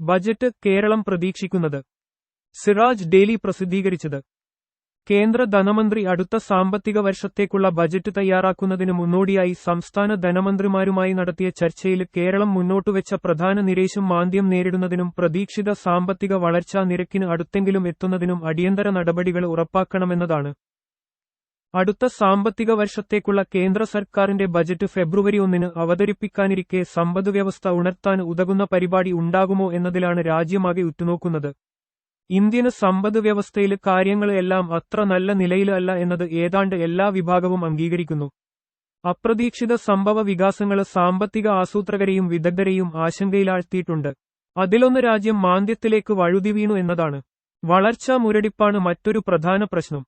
Budget Keralam പ്രതീക്ഷിക്കുന്നത്. Siraj daily പ്രസിദ്ധീകരിച്ചത്. കേന്ദ്ര ധനമന്ത്രി അടുത്ത സാമ്പത്തിക വർഷത്തേക്കുള്ള ബജറ്റ് തയ്യാറാക്കുന്നതിന് മുന്നോടിയായി സംസ്ഥാന ധനമന്ത്രിമാരുമായി നടത്തിയ ചർച്ചയിൽ കേരളം മുന്നോട്ടുവെച്ച പ്രധാന നിരേശം മാന്ദ്യം നേരിടുന്നതിനും പ്രതീക്ഷിത സാമ്പത്തിക വളർച്ചാ നിരക്കിന് അടുത്തെങ്കിലും എത്തുന്നതിനും അടിയന്തര നടപടികൾ ഉറപ്പാക്കണമെന്നതാണ്. അടുത്ത സാമ്പത്തിക വർഷത്തേക്കുള്ള കേന്ദ്ര സർക്കാരിന്റെ ബജറ്റ് ഫെബ്രുവരി ഒന്നിന് അവതരിപ്പിക്കാനിരിക്കെ സമ്പദ്വ്യവസ്ഥ ഉണർത്താൻ ഉതകുന്ന പരിപാടി ഉണ്ടാകുമോ എന്നതിലാണ് രാജ്യമാകെ ഉറ്റുനോക്കുന്നത്. ഇന്ത്യന് സമ്പദ് വ്യവസ്ഥയിൽ കാര്യങ്ങൾ എല്ലാം അത്ര നല്ല നിലയിലല്ല എന്നത് ഏതാണ്ട് എല്ലാ വിഭാഗവും അംഗീകരിക്കുന്നു. അപ്രതീക്ഷിത സംഭവ വികാസങ്ങൾ സാമ്പത്തിക ആസൂത്രകരെയും വിദഗ്ധരെയും ആശങ്കയിലാഴ്ത്തിയിട്ടുണ്ട്. അതിലൊന്ന് രാജ്യം മാന്ദ്യത്തിലേക്ക് വഴുതി വീണു എന്നതാണ്. വളർച്ചാ മുരടിപ്പാണ് മറ്റൊരു പ്രധാന പ്രശ്നം.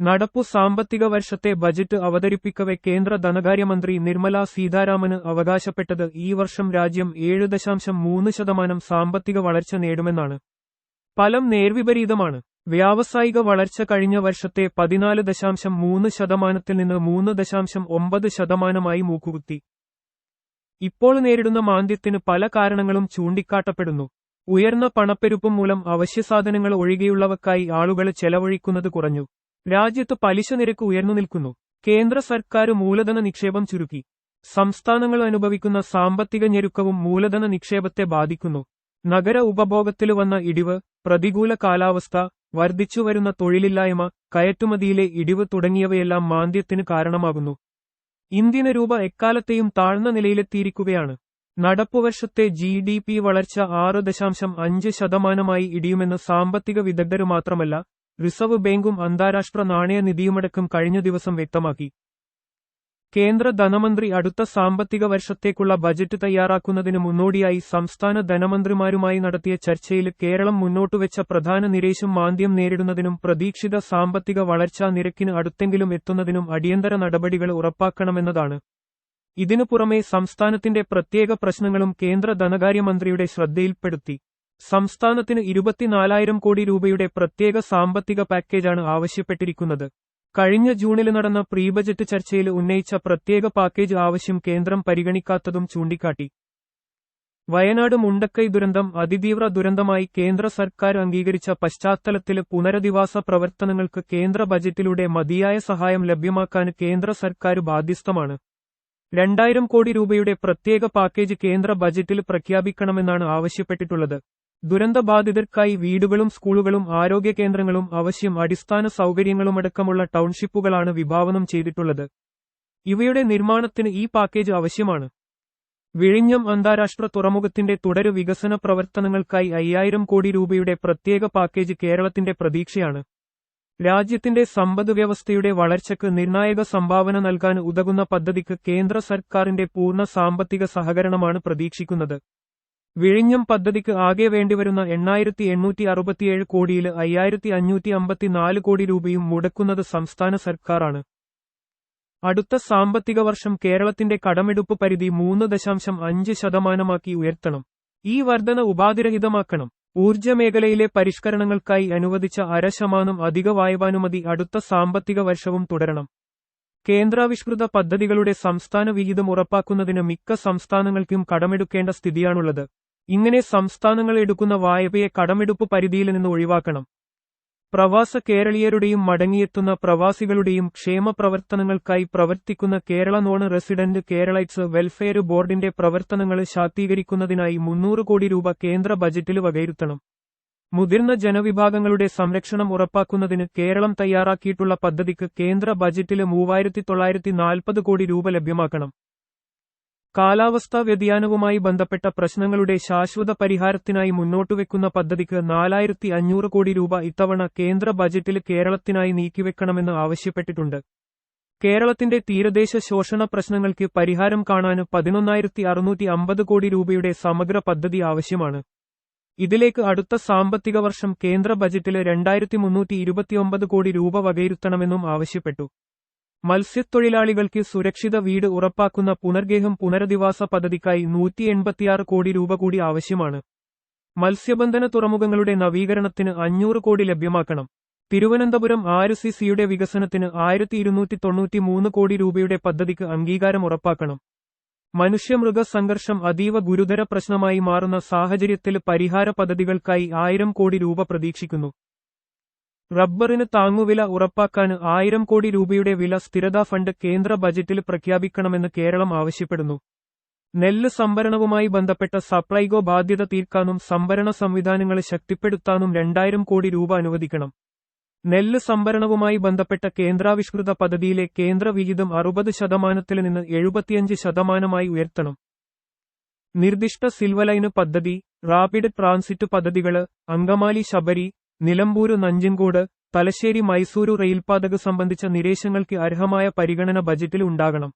നടപ്പു സാമ്പത്തിക വർഷത്തെ ബജറ്റ് അവതരിപ്പിക്കവെ കേന്ദ്ര ധനകാര്യമന്ത്രി നിർമ്മല സീതാരാമന് അവകാശപ്പെട്ടത് ഈ വർഷം രാജ്യം ഏഴ് ദശാംശം മൂന്ന് ശതമാനം സാമ്പത്തിക വളർച്ച നേടുമെന്നാണ്. ഫലം നേർവിപരീതമാണ്. വ്യാവസായിക വളർച്ച കഴിഞ്ഞ വർഷത്തെ പതിനാല് ദശാംശം മൂന്ന് ശതമാനത്തിൽ നിന്ന് മൂന്ന് ദശാംശം ഒമ്പത് ശതമാനമായി മൂക്കുകുത്തി. ഇപ്പോൾ നേരിടുന്ന മാന്ദ്യത്തിന് പല കാരണങ്ങളും ചൂണ്ടിക്കാട്ടപ്പെടുന്നു. ഉയർന്ന പണപ്പെരുപ്പം മൂലം അവശ്യസാധനങ്ങൾ ഒഴികെയുള്ളവക്കായി ആളുകൾ ചെലവഴിക്കുന്നത് കുറഞ്ഞു. രാജ്യത്ത് പലിശ നിരക്ക് ഉയർന്നു നിൽക്കുന്നു. കേന്ദ്ര സർക്കാർ മൂലധന നിക്ഷേപം ചുരുക്കി. സംസ്ഥാനങ്ങൾ അനുഭവിക്കുന്ന സാമ്പത്തിക ഞെരുക്കവും മൂലധന നിക്ഷേപത്തെ ബാധിക്കുന്നു. നഗര ഉപഭോഗത്തിൽ വന്ന ഇടിവ് പ്രതികൂല കാലാവസ്ഥ വർദ്ധിച്ചുവരുന്ന തൊഴിലില്ലായ്മ കയറ്റുമതിയിലെ ഇടിവ് തുടങ്ങിയവയെല്ലാം മാന്ദ്യത്തിന് കാരണമാകുന്നു. ഇന്ത്യൻ രൂപ എക്കാലത്തെയും താഴ്ന്ന നിലയിലെത്തിയിരിക്കുകയാണ്. നടപ്പുവർഷത്തെ ജി ഡി പി വളർച്ച ആറ് ദശാംശം അഞ്ച് ശതമാനമായി ഇടിയുമെന്ന് സാമ്പത്തിക വിദഗ്ധർ മാത്രമല്ല റിസർവ് ബാങ്കും അന്താരാഷ്ട്ര നാണയനിധിയുമടക്കം കഴിഞ്ഞ ദിവസം വ്യക്തമാക്കി. കേന്ദ്ര ധനമന്ത്രി അടുത്ത സാമ്പത്തിക വർഷത്തേക്കുള്ള ബജറ്റ് തയ്യാറാക്കുന്നതിന് മുന്നോടിയായി സംസ്ഥാന ധനമന്ത്രിമാരുമായി നടത്തിയ ചർച്ചയിൽ കേരളം മുന്നോട്ടുവെച്ച പ്രധാന നിരേശും മാന്ദ്യം നേരിടുന്നതിനും പ്രതീക്ഷിത സാമ്പത്തിക വളർച്ചാ നിരക്കിന് അടുത്തെങ്കിലും എത്തുന്നതിനും അടിയന്തര നടപടികൾ ഉറപ്പാക്കണമെന്നതാണ്. ഇതിനു പുറമെ സംസ്ഥാനത്തിന്റെ പ്രത്യേക പ്രശ്നങ്ങളും കേന്ദ്ര ധനകാര്യമന്ത്രിയുടെ ശ്രദ്ധയിൽപ്പെടുത്തി. സംസ്ഥാനത്തിന് ഇരുപത്തിനാലായിരം കോടി രൂപയുടെ പ്രത്യേക സാമ്പത്തിക പാക്കേജാണ് ആവശ്യപ്പെട്ടിരിക്കുന്നത്. കഴിഞ്ഞ ജൂണിൽ നടന്ന പ്രീ ബജറ്റ് ചർച്ചയിൽ ഉന്നയിച്ച പ്രത്യേക പാക്കേജ് ആവശ്യം കേന്ദ്രം പരിഗണിക്കാത്തതും ചൂണ്ടിക്കാട്ടി. വയനാട് മുണ്ടക്കൈ ദുരന്തം അതിതീവ്ര ദുരന്തമായി കേന്ദ്ര സർക്കാർ അംഗീകരിച്ച പശ്ചാത്തലത്തിൽ പുനരധിവാസ പ്രവർത്തനങ്ങൾക്ക് കേന്ദ്ര ബജറ്റിലൂടെ മതിയായ സഹായം ലഭ്യമാക്കാൻ കേന്ദ്ര സർക്കാർ ബാധ്യസ്ഥമാണ്. രണ്ടായിരം കോടി രൂപയുടെ പ്രത്യേക പാക്കേജ് കേന്ദ്ര ബജറ്റിൽ പ്രഖ്യാപിക്കണമെന്നാണ് ആവശ്യപ്പെട്ടിട്ടുള്ളത്. ദുരന്തബാധിതർക്കായി വീടുകളും സ്കൂളുകളും ആരോഗ്യ കേന്ദ്രങ്ങളും അവശ്യം അടിസ്ഥാന സൗകര്യങ്ങളുമടക്കമുള്ള ടൗൺഷിപ്പുകളാണ് വിഭാവനം ചെയ്തിട്ടുള്ളത്. ഇവയുടെ നിർമ്മാണത്തിന് ഈ പാക്കേജ് ആവശ്യമാണ്. വിഴിഞ്ഞം അന്താരാഷ്ട്ര തുറമുഖത്തിന്റെ തുടരു വികസന പ്രവർത്തനങ്ങൾക്കായി അയ്യായിരം കോടി രൂപയുടെ പ്രത്യേക പാക്കേജ് കേരളത്തിന്റെ പ്രതീക്ഷയാണ്. രാജ്യത്തിന്റെ സമ്പദ് വ്യവസ്ഥയുടെ വളർച്ചയ്ക്ക് നിർണായക സംഭാവന നൽകാൻ ഉതകുന്ന പദ്ധതിക്ക് കേന്ദ്ര സർക്കാരിന്റെ പൂർണ സാമ്പത്തിക സഹകരണമാണ് പ്രതീക്ഷിക്കുന്നത്. വിഴിഞ്ഞം പദ്ധതിക്ക് ആകെ വേണ്ടിവരുന്ന എണ്ണായിരത്തി എണ്ണൂറ്റി അറുപത്തിയേഴ് കോടിയിൽ അയ്യായിരത്തി അഞ്ഞൂറ്റി അമ്പത്തിനാല് കോടി രൂപയും മുടക്കുന്നത് സംസ്ഥാന സർക്കാരാണ്. അടുത്ത സാമ്പത്തിക വർഷം കേരളത്തിന്റെ കടമെടുപ്പ് പരിധി മൂന്ന് ദശാംശം അഞ്ച് ശതമാനമാക്കി ഉയർത്തണം. ഈ വർധന ഉപാധിരഹിതമാക്കണം. ഊർജ മേഖലയിലെ പരിഷ്കരണങ്ങൾക്കായി അനുവദിച്ച അര ശതമാനം അധിക വായ്പാനുമതി അടുത്ത സാമ്പത്തിക വർഷവും തുടരണം. കേന്ദ്രാവിഷ്കൃത പദ്ധതികളുടെ സംസ്ഥാന വിഹിതം ഉറപ്പാക്കുന്നതിന് മിക്ക സംസ്ഥാനങ്ങൾക്കും കടമെടുക്കേണ്ട സ്ഥിതിയാണുള്ളത്. ഇങ്ങനെ സംസ്ഥാനങ്ങൾ എടുക്കുന്ന വായ്പയെ കടമെടുപ്പ് പരിധിയിൽ നിന്ന് ഒഴിവാക്കണം. പ്രവാസ കേരളീയരുടെയും മടങ്ങിയെത്തുന്ന പ്രവാസികളുടെയും ക്ഷേമ പ്രവർത്തനങ്ങൾക്കായി പ്രവർത്തിക്കുന്ന Kerala non resident Keralites welfare ബോർഡിന്റെ പ്രവർത്തനങ്ങൾ ശാക്തീകരിക്കുന്നതിനായി മുന്നൂറ് കോടി രൂപ കേന്ദ്ര ബജറ്റിൽ വകയിരുത്തണം. മുതിർന്ന ജനവിഭാഗങ്ങളുടെ സംരക്ഷണം ഉറപ്പാക്കുന്നതിന് കേരളം തയ്യാറാക്കിയിട്ടുള്ള പദ്ധതിക്ക് കേന്ദ്ര ബജറ്റിൽ മൂവായിരത്തി തൊള്ളായിരത്തി നാൽപ്പത് കോടി രൂപ ലഭ്യമാക്കണം. കാലാവസ്ഥാ വ്യതിയാനവുമായി ബന്ധപ്പെട്ട പ്രശ്നങ്ങളുടെ ശാശ്വത പരിഹാരത്തിനായി മുന്നോട്ടുവെക്കുന്ന പദ്ധതിക്ക് നാലായിരത്തി അഞ്ഞൂറ് കോടി രൂപ ഇത്തവണ കേന്ദ്ര ബജറ്റിൽ കേരളത്തിനായി നീക്കിവെക്കണമെന്ന് ആവശ്യപ്പെട്ടിട്ടുണ്ട്. കേരളത്തിന്റെ തീരദേശ ശോഷണ പ്രശ്നങ്ങൾക്ക് പരിഹാരം കാണാൻ പതിനൊന്നായിരത്തി അറുന്നൂറ്റി അമ്പത് കോടി രൂപയുടെ സമഗ്ര പദ്ധതി ആവശ്യമാണ്. ഇതിലേക്ക് അടുത്ത സാമ്പത്തിക വർഷം കേന്ദ്ര ബജറ്റിൽ രണ്ടായിരത്തി മുന്നൂറ്റി ഇരുപത്തിയൊമ്പത് കോടി രൂപ വകയിരുത്തണമെന്നും ആവശ്യപ്പെട്ടു. മത്സ്യത്തൊഴിലാളികൾക്ക് സുരക്ഷിത വീട് ഉറപ്പാക്കുന്ന പുനർഗേഹം പുനരധിവാസ പദ്ധതിക്കായി നൂറ്റി എൺപത്തിയാറ് കോടി രൂപ കൂടി ആവശ്യമാണ്. മത്സ്യബന്ധന തുറമുഖങ്ങളുടെ നവീകരണത്തിന് അഞ്ഞൂറ് കോടി ലഭ്യമാക്കണം. തിരുവനന്തപുരം ആർ സി സിയുടെ വികസനത്തിന് ആയിരത്തി ഇരുന്നൂറ്റി തൊണ്ണൂറ്റി മൂന്ന് കോടി രൂപയുടെ പദ്ധതിക്ക് അംഗീകാരം ഉറപ്പാക്കണം. മനുഷ്യമൃഗ സംഘർഷം അതീവ ഗുരുതര പ്രശ്നമായി മാറുന്ന സാഹചര്യത്തിൽ പരിഹാര പദ്ധതികൾക്കായി ആയിരം കോടി രൂപ പ്രതീക്ഷിക്കുന്നു. റബ്ബറിന് താങ്ങുവില ഉറപ്പാക്കാൻ ആയിരം കോടി രൂപയുടെ വില സ്ഥിരതാ ഫണ്ട് കേന്ദ്ര ബജറ്റിൽ പ്രഖ്യാപിക്കണമെന്ന് കേരളം ആവശ്യപ്പെടുന്നു. നെല്ല് സംഭരണവുമായി ബന്ധപ്പെട്ട സപ്ലൈകോ ബാധ്യത തീർക്കാനും സംഭരണ സംവിധാനങ്ങളെ ശക്തിപ്പെടുത്താനും രണ്ടായിരം കോടി രൂപ അനുവദിക്കണം. നെല്ല് സംഭരണവുമായി ബന്ധപ്പെട്ട കേന്ദ്രാവിഷ്കൃത പദ്ധതിയിലെ കേന്ദ്ര വിഹിതം അറുപത് ശതമാനത്തിൽ നിന്ന് എഴുപത്തിയഞ്ച് ശതമാനമായി ഉയർത്തണം. നിർദ്ദിഷ്ട സിൽവലൈന് പദ്ധതി റാപ്പിഡ് ട്രാൻസിറ്റ് പദ്ധതികൾ അങ്കമാലി ശബരി നിലമ്പൂര് നഞ്ചൻകോട് തലശ്ശേരി മൈസൂരു റെയിൽപാതക സംബന്ധിച്ച നിരേശങ്ങൾക്ക് അർഹമായ പരിഗണന ബജറ്റിൽ ഉണ്ടാകണം.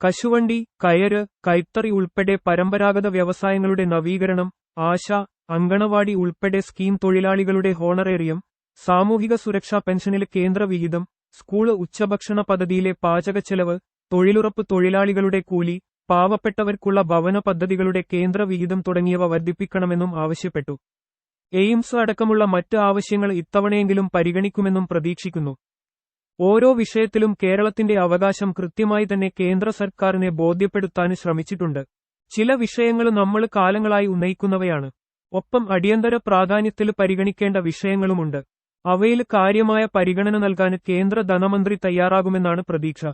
കശുവണ്ടി കയറ് കൈത്തറി ഉൾപ്പെടെ പരമ്പരാഗത വ്യവസായങ്ങളുടെ നവീകരണം ആശ അങ്കണവാടി ഉൾപ്പെടെ സ്കീം തൊഴിലാളികളുടെ ഹോണറേറിയം സാമൂഹിക സുരക്ഷാ പെൻഷനിലെ കേന്ദ്ര വിഹിതം സ്കൂൾ ഉച്ചഭക്ഷണ പദ്ധതിയിലെ പാചക ചെലവ് തൊഴിലുറപ്പ് തൊഴിലാളികളുടെ കൂലി പാവപ്പെട്ടവർക്കുള്ള ഭവന പദ്ധതികളുടെ കേന്ദ്ര വിഹിതം തുടങ്ങിയവ വർദ്ധിപ്പിക്കണമെന്നും ആവശ്യപ്പെട്ടു. എയിംസ് അടക്കമുള്ള മറ്റ് ആവശ്യങ്ങൾ ഇത്തവണയെങ്കിലും പരിഗണിക്കുമെന്നും പ്രതീക്ഷിക്കുന്നു. ഓരോ വിഷയത്തിലും കേരളത്തിന്റെ അവകാശം കൃത്യമായി തന്നെ കേന്ദ്ര സർക്കാരിനെ ബോധ്യപ്പെടുത്താൻ ശ്രമിച്ചിട്ടുണ്ട്. ചില വിഷയങ്ങൾ നമ്മൾ കാലങ്ങളായി ഉന്നയിക്കുന്നവയാണ്. ഒപ്പം അടിയന്തര പ്രാധാന്യത്തിൽ പരിഗണിക്കേണ്ട വിഷയങ്ങളുമുണ്ട്. അവയിൽ കാര്യമായ പരിഗണന നൽകാൻ കേന്ദ്ര ധനമന്ത്രി തയ്യാറാകുമെന്നാണ് പ്രതീക്ഷ.